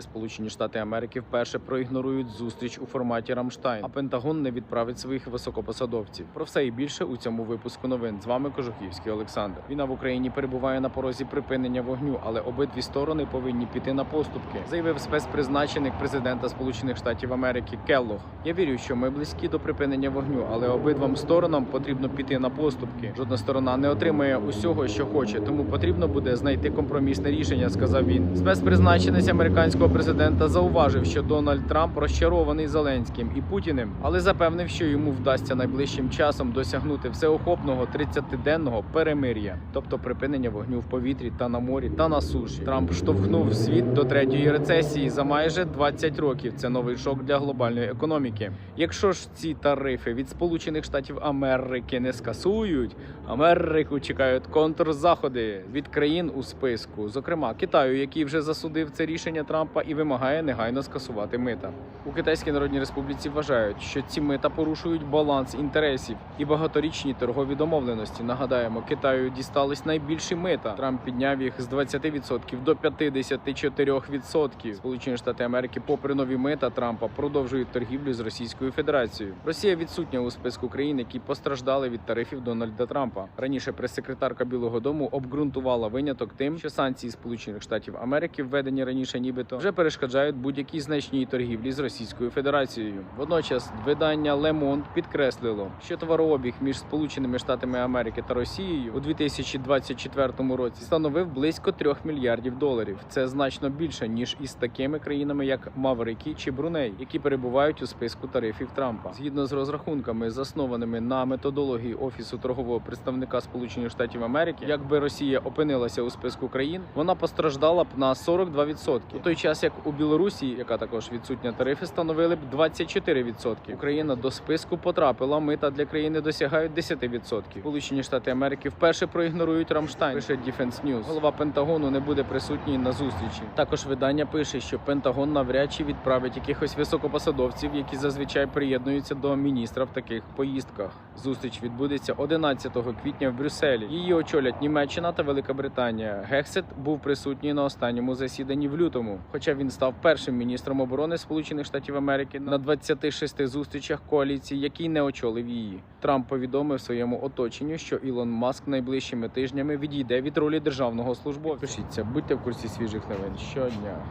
Сполучені Штати Америки вперше проігнорують зустріч у форматі Рамштайн, а Пентагон не відправить своїх високопосадовців. Про все і більше у цьому випуску новин. З вами Кожухівський Олександр. Війна в Україні перебуває на порозі припинення вогню, але обидві сторони повинні піти на поступки, заявив спецпризначеник президента Сполучених Штатів Америки Келлог. Я вірю, що ми близькі до припинення вогню, але обидвам сторонам потрібно піти на поступки. Жодна сторона не отримає усього, що хоче, тому потрібно буде знайти компромісне рішення, сказав він. Спецпризначенець американського президента зауважив, що Дональд Трамп розчарований Зеленським і Путіним, але запевнив, що йому вдасться найближчим часом досягнути всеохопного 30-денного перемир'я, тобто припинення вогню в повітрі та на морі та на суші. Трамп штовхнув світ до третьої рецесії за майже 20 років. Це новий шок для глобальної економіки. Якщо ж ці тарифи від Сполучених Штатів Америки не скасують, Америку чекають контрзаходи від країн у списку, зокрема Китаю, який вже засудив це рішення Трампа і вимагає негайно скасувати мита. У Китайській Народній Республіці вважають, що ці мита порушують баланс інтересів і багаторічні торгові домовленості. Нагадаємо, Китаю дістались найбільші мита. Трамп підняв їх з 20% до 54%. Сполучені Штати Америки, попри нові мита Трампа, продовжують торгівлю з Російською Федерацією. Росія відсутня у списку країн, які постраждали від тарифів Дональда Трампа. Раніше прес-секретарка Білого Дому обґрунтувала виняток тим, що санкції Сполучених Штатів Америки, введені раніше, нібито вже перешкоджають будь-якій значній торгівлі з Російською Федерацією. Водночас видання Monde підкреслило, що товарообіг між Сполученими Штатами Америки та Росією у 2024 році становив близько 3 мільярдів доларів. Це значно більше ніж із такими країнами, як Маврики чи Бруней, які перебувають у списку тарифів Трампа. Згідно з розрахунками, заснованими на методології офісу торгового представника Сполучених Штатів Америки, якби Росія опинилася у списку країн, вона постраждала б на 42%. У той час як у Білорусі, яка також відсутня тарифи, становили б 24%. Україна до списку потрапила. Мита для країни досягають 10%. Сполучені Штати Америки вперше проігнорують Рамштайн. Пише Defense News. Голова Пентагону не буде присутній на зустрічі. Також видання пише, що Пентагон навряд чи відправить якихось високопосадовців, які зазвичай приєднуються до міністра в таких поїздках. Зустріч відбудеться 11 квітня в Брюсселі. Її очолять Німеччина та Велика Британія. Гексет був присутній на останньому засіданні в лютому, хоча він став першим міністром оборони Сполучених Штатів Америки на 26 зустрічах коаліції, який не очолив її. Трамп повідомив своєму оточенню, що Ілон Маск найближчими тижнями відійде від ролі державного службовця. Пишіться, будьте в курсі свіжих новин щодня.